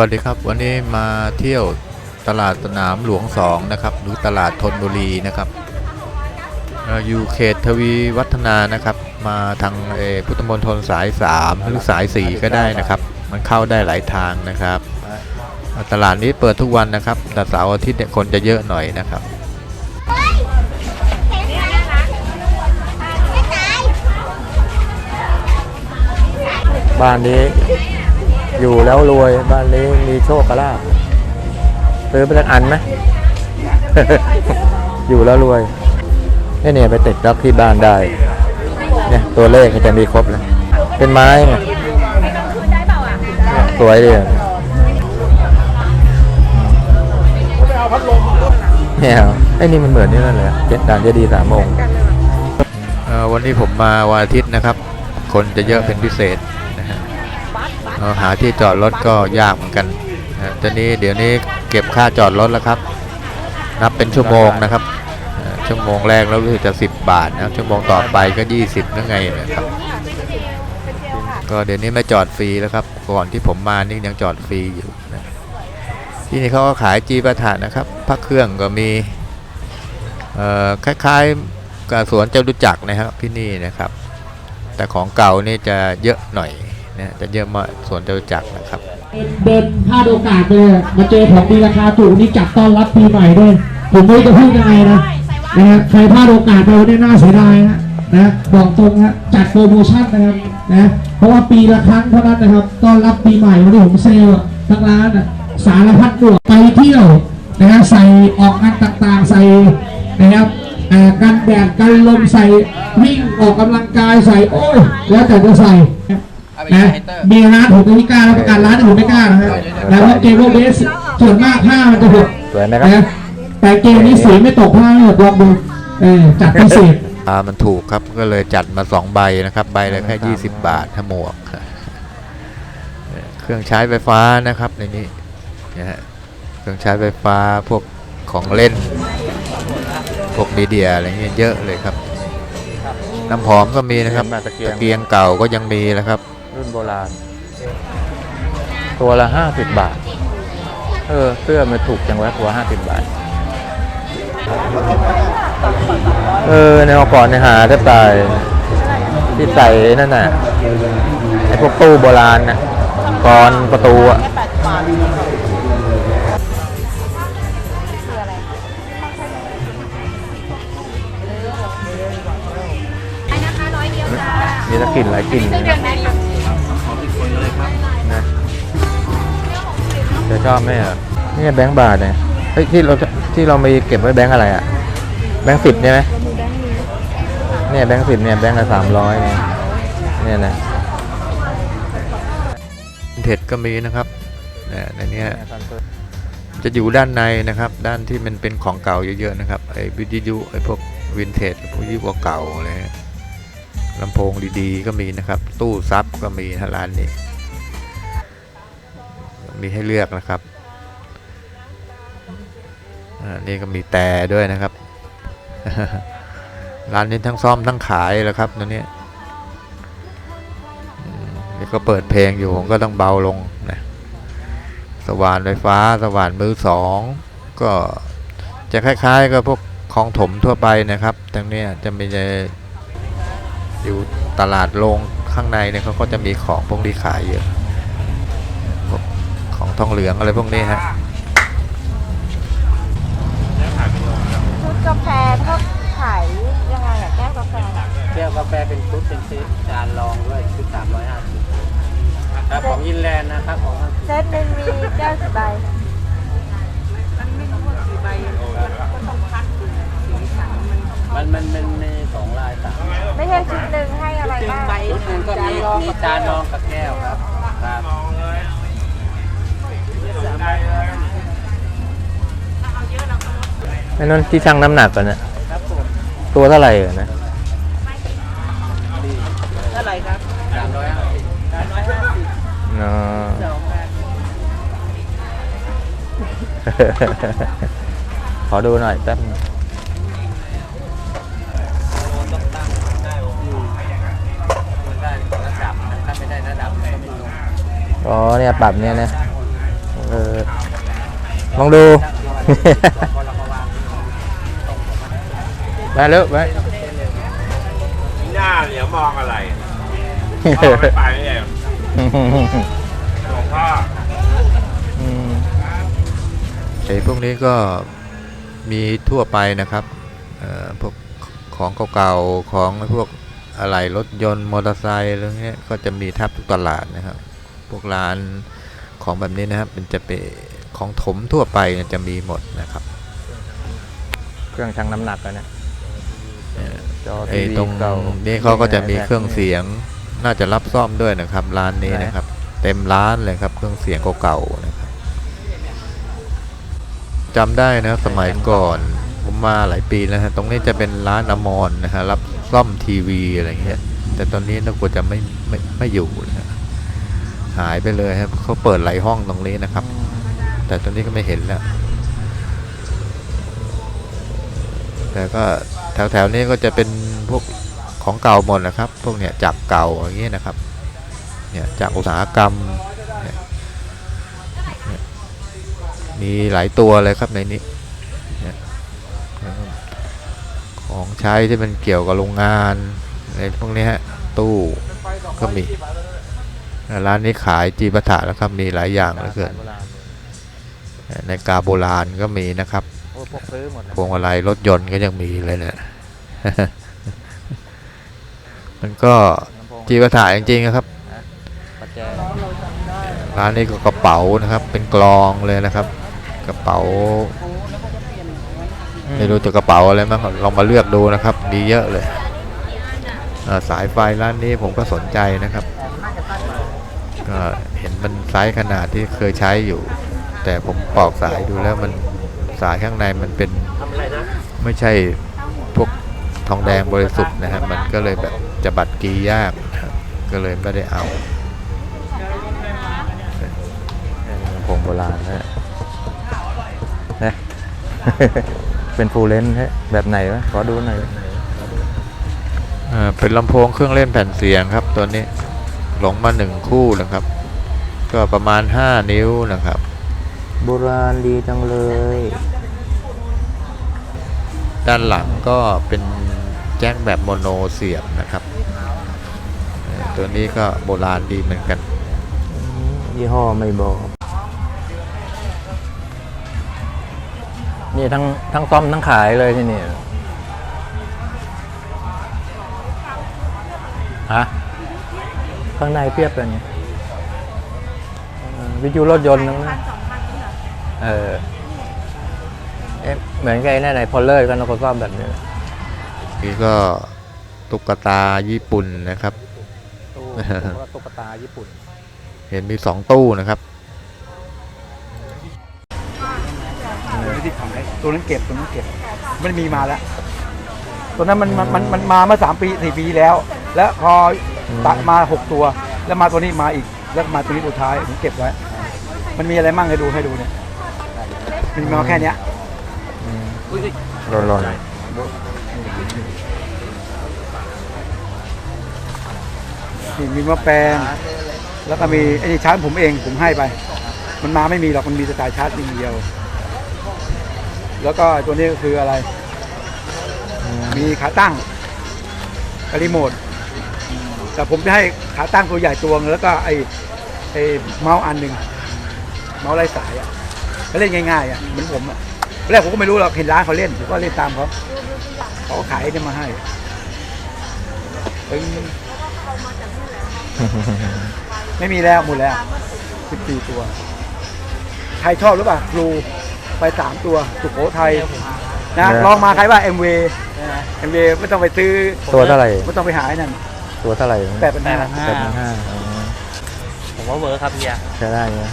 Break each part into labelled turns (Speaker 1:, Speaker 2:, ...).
Speaker 1: วัสดีครับ วันนี้มาเที่ยวตลาดสนามหลวงสองนะครับหรือตลาดธนบุรีนะครับอยู่เขตทวีวัฒนานะครับ มาทางพุทธมณฑลสาย3หรือสาย4ก็ได้นะครับ มันเข้าได้หลายทางนะครับ ตลาดนี้เปิดทุกวันนะครับ แต่เสาร์อาทิตย์เนี่ยคนจะเยอะหน่อยนะครับ
Speaker 2: บ้านนี้ อยู่แล้วรวยบ้านนี้มีโชคกลาภซื้อไปสักอันไหมอยู่แล้วรวยเนี่ยเนี่ยไปติดล็อกที่บ้านได้ เนี่ยตัวเลขจะมีครบเลยเป็นไม้เนี่ยสวยดีอะเนี่ยไอ้นี่มันเหมือนนี่นั่นเลยเจ็ดด่านเจดีสามอง
Speaker 1: วันนี้ผมมาวันอาทิตย์นะครับ คนจะเยอะเป็นพิเศษ หาที่จอดรถก็ยากเหมือนกันตอนนี้เดี๋ยวนี้เก็บค่าจอดรถแล้วครับ นับเป็นชั่วโมงนะครับ ชั่วโมงแรกแล้วรู้สึกจะ 10 บาทนะชั่วโมงต่อไปก็ 20นั่นไงนะครับ ก็เดี๋ยวนี้ไม่จอดฟรีแล้วครับ ก่อนที่ผมมานี่ยังจอดฟรีอยู่นะที่นี่เขาก็ขายจีประถานนะครับพักเครื่องก็มีคล้ายๆกับสวนเจ้ารู้จักนะครับที่นี่นะครับ แต่ของเก่านี่จะเยอะหน่อย นะจะเยอะมากสวนเจ้ารู้จักรนะครับ
Speaker 3: เดินพลาดโอกาสเลยมาเจอของดีราคาถูกนี่จัดต้อนรับปีใหม่ด้วยผมไม่จะพูดยังไงนะนะฮะใครพลาดโอกาสไปวันนี้น่าเสียดายนะนะบอกตรงนะจัดโปรโมชั่นนะครับนะเพราะว่าปีละครั้งเท่านั้นนะครับต้อนรับปีใหม่วันนี้ผมเซลล์ทั้งร้านสารพัดหมวกไปเที่ยวนะฮะใส่ออกงานต่างๆ ใส่นะครับอ่อกันแดดกันลมใส่วิ่งออกกำลังกายใส่โอ้ยแล้วแต่จะใส่ นะมีร้านผมก็ไม่กล้าแล้วประกันร้านอื่นไม่กล้านะฮะแล้วเพราะเกมโรเบสส่วนมากผ้ามันจะหด
Speaker 2: สวยไหมครับ
Speaker 3: นะแต่เกมนี้สีไม่ตกผ้าไม่หดลองดูเออจัดพิเศษ
Speaker 1: อ่ามันถูกครับก็เลยจัดมาสองใบนะครับ ใบละแค่20บาทถ้าหมวก เครื่องใช้ไฟฟ้านะครับในนี้นะฮะเครื่องใช้ไฟฟ้าพวกของเล่น พวกมีเดียอะไรเงี้ยเยอะเลยครับ น้ำหอมก็มีนะครับ
Speaker 2: ตะเกียง
Speaker 1: ตะเกียงเก่าก็ยังมีนะครับ
Speaker 2: รุ่นโบราณ ตัวละห้าสิบบาท เออ เสื้อมันถูกจังวะตัวห้าสิบบาท เออ ในวก่อนเนี่ยหาแทบตายที่ใส่นั่นน่ะไอพวกตู้โบราณน่ะกรอนประตูอะมีตะกลิ่นหลายกลิ่น จะชอบไหมอะนี่แบงค์บาทเนี่ยเฮ้ยที่เราที่เรามีเก็บไว้แบงค์อะไรอะแบงค์สิบใช่ไหมเนี่ยแบงค์สิบเนี่ยแบงค์ละสามร้อยเนี่ยเนี่ยนะ
Speaker 1: เทดก็มีนะครับเนี่ยในนี้จะอยู่ด้านในนะครับ ด้านที่มันเป็นของเก่าเยอะๆนะครับไอ้วิทยุไอ้พวกวินเทจพวกวิทยุเก่าอะไรลำโพงดีๆก็มีนะครับ ตู้ซับก็มีทางร้านนี้ มีให้เลือกนะครับอ่านี่ก็มีแต่ด้วยนะครับ ร้านนี้ทั้งซ่อมทั้งขายแล้วครับตัวนี้นี่ก็เปิดเพลงอยู่ผมก็ต้องเบาลงนะสว่านไฟฟ้า สว่านมือสองก็จะคล้ายๆกับพวกของถมทั่วไปนะครับตรงนี้จะมีอยู่ตลาดโรงข้างในเนี่ยเขาก็จะมีของพวกนี้ขายเยอะ ทองเหลืองอะไรพวกนี้ฮะ
Speaker 4: ชุดกาแฟเขาขายยังไงอะแก้วกาแฟ
Speaker 5: แก้วกาแฟเป็นชุดเป็นเซตจานรองด้วยชุดสามร้อยห้าสิบครับของยินแลนด์นะครับของมัน
Speaker 4: เซตหนึ่งมีแก้วกี่ใบ
Speaker 5: มันมันมันมีสองลายสาม
Speaker 4: ไม่ใช่ชุดหนึ่งให้อะไรบ้าง
Speaker 5: ชุดหนึ่งก็มีมีจานรองกับแก้วครับครับ
Speaker 2: ไอ้นั่นที่ชั่งน้ำหนักก่อนนะตัวเท่าไหร่อะนะ
Speaker 5: เท่าไหร่ครับสามร้อยห้าสิบ
Speaker 2: อ๋อขอดูหน่อยแป๊บนึง
Speaker 5: มันได้ระดับถ้าไม่ได้ระดับก็ไม่ลง
Speaker 2: อ๋อเนี่ยปรับเนี่ยนะโอเออ ลองดู ไปเร็วไป
Speaker 6: หน้าเหลียวมองอะไรพ่อไม่ไปเองหลวงพ่อ
Speaker 2: อืม
Speaker 1: ไอ้พวกนี้ก็มีทั่วไปนะครับเอ่อพวกของเก่าๆของพวกอะไรรถยนต์มอเตอร์ไซค์อะไรเงี้ยก็จะมีแทับทุกตลาดนะครับ พวกร้านของแบบนี้นะครับมันจะเป็น ของถมทั่วไปเนี่ยจะมีหมดนะครับ
Speaker 2: เครื่องชั่งน้ำหนักอะเนี่ยจอ
Speaker 1: ไอ้
Speaker 2: ทีวี
Speaker 1: ตรง
Speaker 2: เก่า
Speaker 1: นี้เขาก็จะมี
Speaker 2: iPad
Speaker 1: เครื่องเสียงน่าจะรับซ่อมด้วยนะครับ ร้านนี้
Speaker 2: ไหน
Speaker 1: นะครับ เต็มร้านเลยครับ เครื่องเสียงเก่าๆนะครับจำได้นะสมัยก่อนผมมาหลายปีแล้วฮะตรงนี้จะเป็นร้านอมรนะฮะรับซ่อมทีวีอะไรเงี้ยแต่ตอนนี้น่ากลัวจะไม่ไม่ไม่อยู่นะฮะหายไปเลยครับเขาเปิดหลายห้องตรงนี้นะครับ แต่ตอนนี้ก็ไม่เห็นแล้ว แต่ก็แถวๆนี้ก็จะเป็นพวกของเก่าหมดนะครับ พวกเนี้ยจักเก่าอย่างเงี้ยนะครับ เนี่ยจากอุตสาหกรรมเนี่ยมีหลายตัวเลยครับในนี้เนี่ยของใช้ที่มันเกี่ยวกับโรงงานในพวกนี้ฮะ ตู้ก็มี ร้านนี้ขายจีปาถะแล้วครับ มีหลายอย่างเหลือเกิน ในกาโบราณก็มีนะครับ
Speaker 2: โอ้พวกซื้อหมดเลย
Speaker 1: พวงมาลัยรถยนต์ก็ยังมีเลยเนี่ยมันก็
Speaker 2: ลำโพง
Speaker 1: จีปาถะจริงๆนะครับ
Speaker 2: ประแจ
Speaker 1: ร้านนี้ก็กระเป๋านะครับ เป็นกลองเลยนะครับ กระเป๋าไม่รู้จะกระเป๋าอะไรมั้งลองมาเลือกดูนะครับ มีเยอะเลยอ่าสายไฟร้านนี้ผมก็สนใจนะครับ ก็เห็นมันไซส์ขนาดที่เคยใช้อยู่ แต่ผมปอกสายดูแล้วมันสายข้างในมันเป็นไม่ใช่พวกทองแดงบริสุทธิ์นะฮะมันก็เลยแบบจะบัดกียากนะครับก็เลยไม่ได้เอา
Speaker 2: ลำโพงโบราณนะนะเป็นฟูลเลนส์ฮะแบบไหนวะขอดูหน่อย
Speaker 1: อ่าเป็นลำโพงเครื่องเล่นแผ่นเสียงครับตัวนี้หลงมาหนึ่งคู่นะครับ ก็ประมาณ 5 นิ้วนะครับ
Speaker 2: โบราณดีจังเลย
Speaker 1: ด้านหลังก็เป็นแจ็คแบบโมโนเสียบนะครับเอ่อตัวนี้ก็โบราณดีเหมือนกัน
Speaker 2: ยี่ห้อไม่บอก นี่ทั้งทั้งซ่อมทั้งขายเลยที่นี่ฮะข้างในเพียบเลยเนี่ยเออวิทยุรถยนต์ทั้งนั้น เออเอ๊ะเหมือนกับไอ้นั่นไหนพอลเลอร์กันเราก็ซ่อมแบบนี้แหละ
Speaker 1: นี่ก็ตุ๊กตาญี่ปุ่นนะครับ
Speaker 2: ตู้ตุ๊กตาญี่ปุ่น
Speaker 1: เห็นมีสองตู้นะครับ
Speaker 7: ไม่ได้ขายตัวนั้นเก็บตัวนั้นเก็บ มันมีมาแล้วตัวนั้นมันมันมันมันมาเมื่อสามปีสี่ปีแล้ว แล้วพอตัดมาหกตัว แล้วมาตัวนี้มาอีก แล้วมาตัวนี้ตัวท้ายผมเก็บไว้ มันมีอะไรมั่งให้ดูให้ดูเนี่ย มันมีมาแค่เนี้ย
Speaker 2: ร้อน
Speaker 7: นี่มีมะแปลงแล้วก็มีไอ้นี่ชาร์จผมเองผมให้ไป มันมาไม่มีหรอกมันมีสไตล์ชาร์จอย่างเดียว แล้วก็ตัวนี้ก็คืออะไร มีขาตั้งกับรีโมทแต่ผมจะให้ขาตั้งตัวใหญ่ตัวนึงแล้วก็ไอ้ไอ้เมาส์อันหนึ่งเมาส์ไร้สายอะ ก็เล่นง่ายๆอะเหมือนผมอะแรกผมก็ไม่รู้หรอกเห็นร้านเขาเล่นผมก็เล่นตามเขาเขาก็ขายไอ้นี่มาให้ปึ้งไม่มีแล้วหมดแล้วสิบสี่ตัว ใครชอบหรือเปล่าครูไปสามตัวสุโขทัยนะลองมาใครว่า MV MV ไม่ต้องไปซื้อ
Speaker 2: ๆตัวเท่าไหร่
Speaker 7: ไม่ต้องไปหาไอ้นั่น
Speaker 2: ตัวเท่าไหร่
Speaker 7: แปดเป็นห้า
Speaker 2: แปดพันห้าอ๋อ
Speaker 5: ผมว่าเวิร์คครับเฮีย
Speaker 2: ใช้ได้เนี่ย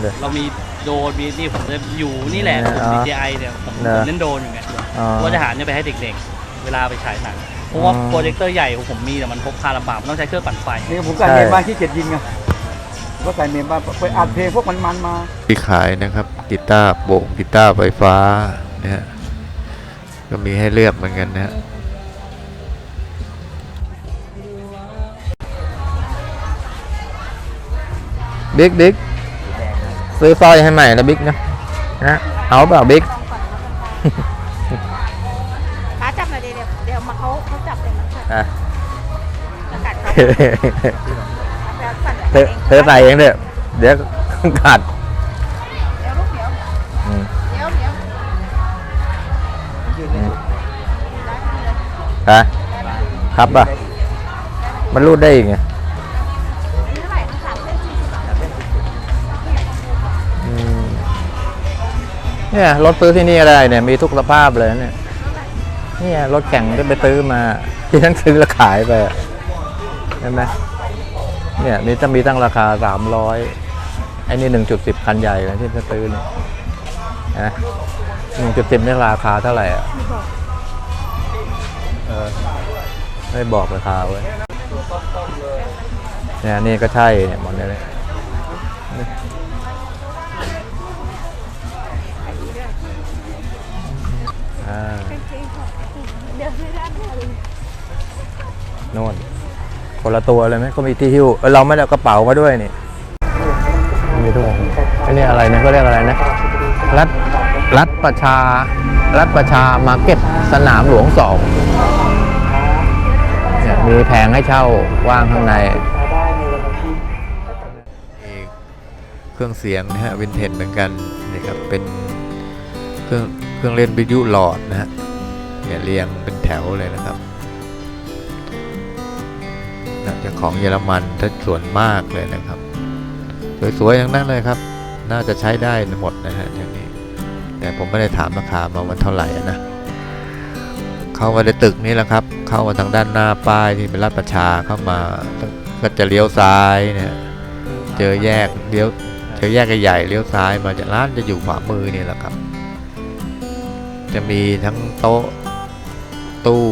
Speaker 2: เดี๋ยว
Speaker 5: เรามี โดรนมีนี่ผมจะอยู่นี่แหละ
Speaker 2: เนี่ย
Speaker 5: ผม
Speaker 2: อ๋อ
Speaker 5: DJI เนี่ยผม
Speaker 2: เนอะ
Speaker 5: ผมเล่นโดรนอยู่ไง
Speaker 2: อ๋อ
Speaker 5: ว่าจะหาเนี่ยไปให้เด็กๆ เวลาไปฉายหนังเพราะว่า
Speaker 2: อ๋อ
Speaker 5: โปรเจคเตอร์ใหญ่ของผมมีแต่มันพกพาลำบากมันต้องใช้เครื่องปั่นไฟ
Speaker 7: นี่ผมใส่
Speaker 2: ใช่
Speaker 7: เมมบ้านที่เกียจยิงไงก็ใส่เมมบ้านไปอัดเพลงพวกมันๆมา
Speaker 1: ที่ขายนะครับกีตาร์โบกกีตาร์ไฟฟ้านะฮะก็มีให้เลือกเหมือนกันนะฮะ
Speaker 2: บิ๊กบิ๊ก ซื้อสร้อยให้ใหม่นะบิ๊กนะนะเอาเปล่าบิ๊ก
Speaker 4: ป้าจับหน่อยดิเดี๋ยวเดี๋ยวมาเขาเขาจับเลยมันกัด
Speaker 2: อะ
Speaker 4: มันกัดเขาแล้วสั่น
Speaker 2: เธอเธอใส่เองเถอะเดี๋ยวขาด
Speaker 4: เดี๋ยวลูกเดี๋ยว
Speaker 2: อืม
Speaker 4: เดี๋ยวเดี๋ยว
Speaker 2: อืมฮะครับป่ะมันรูดได้อีกไง
Speaker 4: เนี่
Speaker 2: ยรถซื้อที่นี่ก็ได้เนี่ยมีทุกสภาพเลยเนี่ยเนี่ยรถแข่งที่ไปซื้อมาที่ทั้งซื้อแล้วขายไปเห็นไหมเนี่ยนี่จะมีตั้งราคาสามร้อยไอ้นี่หนึ่งจุดสิบคันใหญ่เลยที่จะซื้อเนี่ยนะหนึ่งจุดสิบนี่ราคาเท่าไหร่อะเออไม่บอกราคาไว้ยเนี่ยนี่ก็ใช่เนี่ยหมดเลย อ่า
Speaker 4: เดี๋ยวไม่ได้เลย
Speaker 2: โน่นคนละตัวเลยไหมก็มีที่หิ้วเออเราไม่ได้เอากระเป๋ามาด้วยนี่มีทุกคนอันนี้อะไรนะก็เรียกอะไรนะ รัฐรัฐประชา รัฐประชามาร์เก็ตสนามหลวงสองเนี่ยมีแผงให้เช่าว่างข้างใน
Speaker 1: มีเครื่องเสียงนะฮะวินเทจเหมือนกันนี่ครับเป็น เครื่องเครื่องเล่นวิทยุหลอดนะฮะเนี่ยเรียงเป็นแถวเลยนะครับน่าจะของเยอรมันถ้าส่วนมากเลยนะครับ สวยๆทั้งนั้นเลยครับ น่าจะใช้ได้หมดนะฮะอย่างนี้ แต่ผมไม่ได้ถามราคามาวันเท่าไหร่นะเข้ามาในตึกนี้แหละครับ เข้ามาทางด้านหน้าป้ายที่เป็นรัฐประชาเข้ามาก็จะเลี้ยวซ้ายเนี่ยเจอแยกเลี้ยวเจอแยกใหญ่เลี้ยวซ้ายมาจากร้านจะอยู่ขวามือนี่แหละครับ จะมีทั้งโต๊ะตู้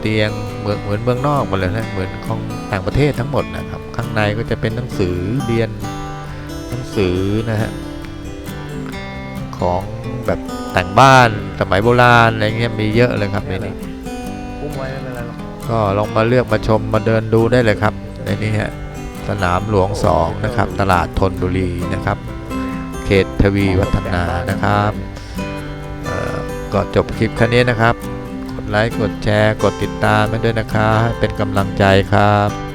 Speaker 1: เตียงเหมือนเหมือนเมืองนอกหมดเลยนะเหมือนของต่างประเทศทั้งหมดนะครับ ข้างในก็จะเป็นหนังสือเรียนหนังสือนะฮะของแบบแต่งบ้านสมัยโบราณอะไรเงี้ยมีเยอะเลยครับในนี้
Speaker 2: คุ้มไว้ไม่เป็นไรหรอก
Speaker 1: ก็ลองมาเลือกมาชมมาเดินดูได้เลยครับ ในนี้ฮะสนามหลวงสองนะครับ ตลาดธนบุรีนะครับ เขตทวีวัฒนานะครับเอ่อ ก็จบคลิปแค่นี้นะครับ กดไลค์ กดแชร์ กดติดตามมาด้วยนะครับ เป็นกำลังใจครับ